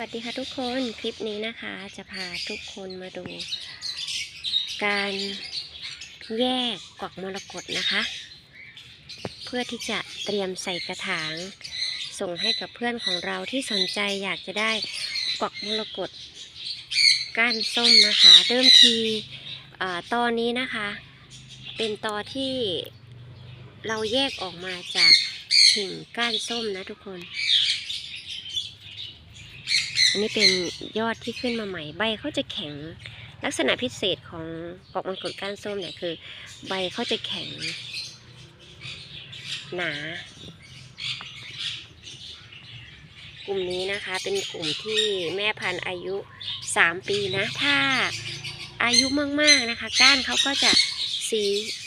วัสดีค่ะทุกคนคลิปนี้นะคะจะพาทุกคนมาดู การแยกกวักมรกตนะคะ เพื่อที่จะเตรียมใส่กระถาง ส่งให้กับเพื่อนของเราที่สนใจอยากจะได้กวักมรกตก้านส้มนะคะ เริ่มทีอตอนนี้นะคะ เป็นตอที่เราแยกออกมาจากกิ่งก้านส้มนะทุกคน อันนี้เป็นยอดที่ขึ้นมาใหม่ ใบเขาจะแข็ง ลักษณะพิเศษของกอกมังกรก้านส้มเนี่ยคือ ใบเขาจะแข็ง หนากลุ่มนี้นะคะเป็นกลุ่มที่แม่พันธุ์อายุ 3 ปีนะ ถ้าอายุมากๆนะคะ ก้านเขาก็จะสี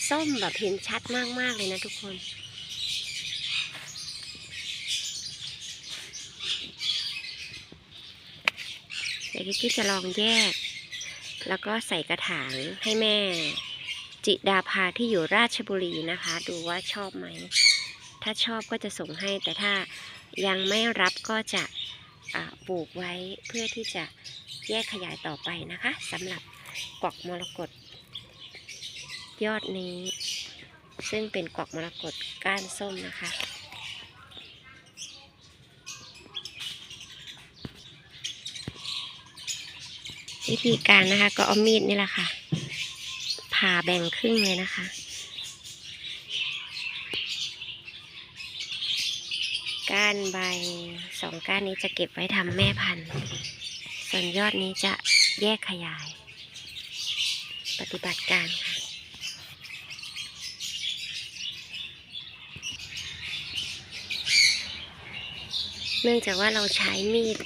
ส้มแบบเห็นชัดมากๆเลยนะทุกคน ดี๋ยวกิ๊กจะลองแยก แล้วก็ใส่กระถางให้แม่ จิดาภาที่อยู่ราชบุรีนะคะ ดูว่าชอบไหม ถ้าชอบก็จะส่งให้ แต่ถ้ายังไม่รับก็จะปลูกไว้เพื่อที่จะแยกขยายต่อไปนะคะสำหรับกวักมรกตยอดนี้ ซึ่งเป็นกวักมรกตก้านส้มนะคะ วิธีการนะคะ ก็เอามีดนี่แหละค่ะผ่าแบ่งครึ่งเลยนะคะก้านใบสองก้านนี้จะเก็บไว้ทำแม่พันธุ์ส่วนยอดนี้จะแยกขยาย ปฏิบัติการค่ะ เนื่องจากว่าเราใช้มีด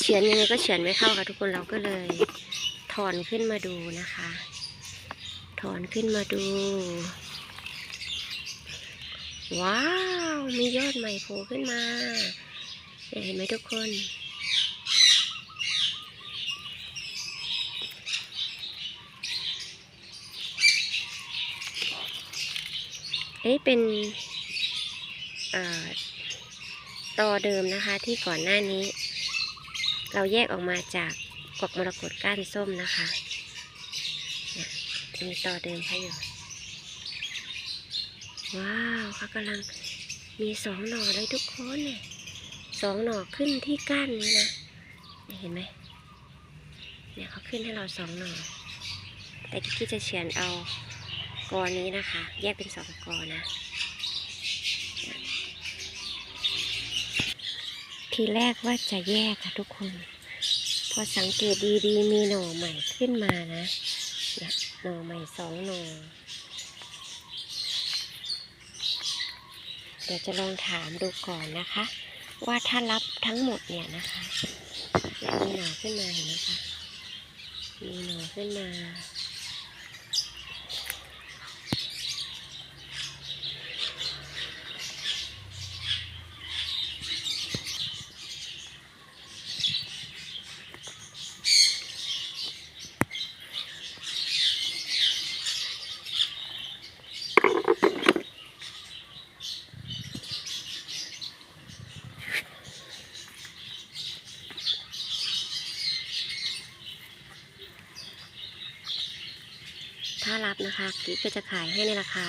เฉือนยังไงก็เฉือนไม่เข้าค่ะทุกคนเราก็เลยถอนขึ้นมาดูนะคะ ถอนขึ้นมาดู ว้าว มียอดใหม่โผล่ขึ้นมา เห็นไหมทุกคนเอ้ยเป็น เอ่อ ตอเดิมนะคะที่ก่อนหน้านี้ เราแยกออกมาจากกวกมรกตก้านส้มนะคะจะมีตอเดิมเขาอยู่ว้าวเขากำลังมีสองหน่อเลยทุกคนเนี่ยสองหน่อขึ้นที่ก้านนี้นะเห็นไหมเนี่ยเขาขึ้นให้เราสองหน่อแต่ที่จะเฉียนเอากอนี้นะคะ แยกเป็นสองกอนะ ทีแรกว่าจะแยกค่ะทุกคน พอสังเกตดีๆ มีหน่อใหม่ขึ้นมานะเนี่ยหน่อใหม่สองหน่อเดี๋ยวจะลองถามดูก่อนนะคะ ว่าถ้ารับทั้งหมดเนี่ยนะคะมีหน่อขึ้นมาเห็นไหมคะมีหน่อขึ้นมาารับนะคะกิ๊กก็จะขายให้ในราคา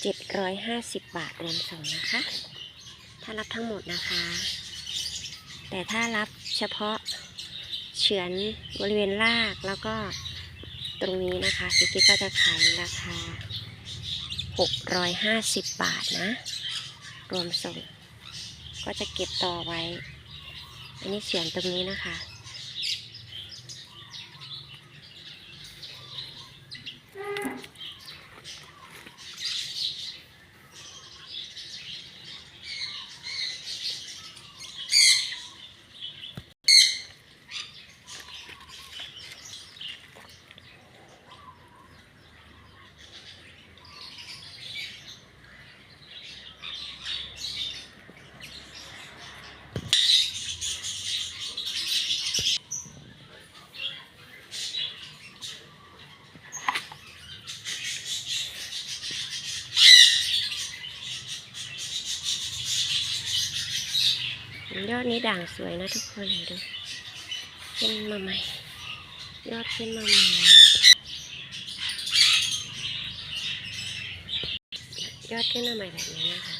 เจ็ดร้อยห้าสิบบาทรวมส่งนะคะ ถ้ารับทั้งหมดนะคะ แต่ถ้ารับเฉพาะเฉือนบริเวณรากแล้วก็ตรงนี้นะคะกิ๊กก็จะขายราคาหกร้อยห้าสิบบาทนะ รวมส่ง ก็จะเก็บต่อไว้ อันนี้เสียนตรงนี้นะคะ ยอดนี้ด่างสวยนะทุกคนเห็นดูขึ้นมาใหม่ ยอดขึ้นมาใหม่ ยอดขึ้นมาใหม่แบบนี้นะคะ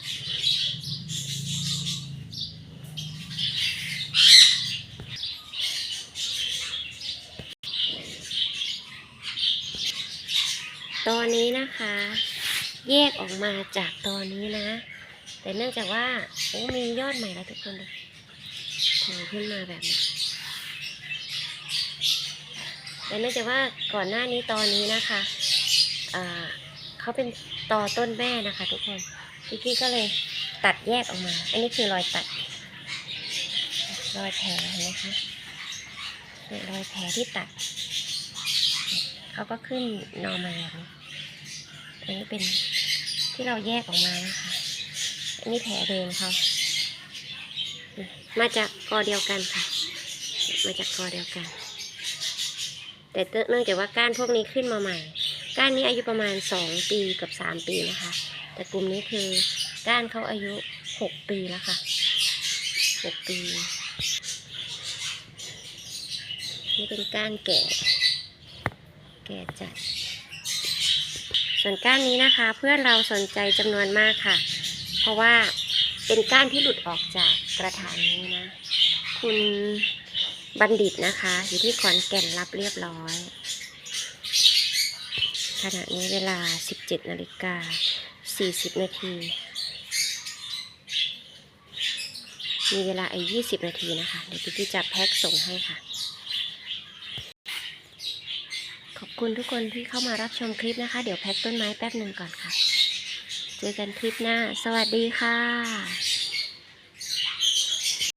ตอนนี้นะคะ แยกออกมาจากตอนนี้นะ แต่เนื่องจากว่าโอ้มียอดใหม่แล้วทุกคนดู โผล่ขึ้นมาแบบนี้แต่เนื่องจากว่าก่อนหน้านี้ตอนนี้นะคะเขาเป็นตอต้นแม่นะคะ ทุกคนพี่กี้ก็เลยตัดแยกออกมา อันนี้คือรอยตัด รอยแผลเห็นไหมคะเนี่ยรอยแผลที่ตัด เขาก็ขึ้นนอร์มาแบบนี้อันนี้เป็นที่เราแยกออกมานะคะ อันนี้แผลเดิมเขา มาจากกอเดียวกันค่ะ มาจากกอเดียวกัน แต่เนื่องจากว่าก้านพวกนี้ขึ้นมาใหม่ ก้านนี้อายุประมาณสองปีกับสามปีนะคะ แต่กลุ่มนี้คือก้านเขาอายุหกปีแล้วค่ะหกปี นี่เป็นก้านแก่ แก่จัด ส่วนก้านนี้นะคะ เพื่อนเราสนใจจำนวนมากค่ะ เพราะว่าเป็นก้านที่หลุดออกจาก กระถางนี้นะ คุณบัณฑิตนะคะ อยู่ที่ขอนแก่นรับเรียบร้อย ขณะนี้เวลา 17นาฬิกา 40 นาที มีเวลาอีก20 นาทีนะคะ เดี๋ยวพี่จะแพ็คส่งให้ค่ะ ขอบคุณทุกคนที่เข้ามารับชมคลิปนะคะ เดี๋ยวแพ็คต้นไม้แป๊บหนึ่งก่อนค่ะ เจอกันคลิปหน้า สวัสดีค่ะ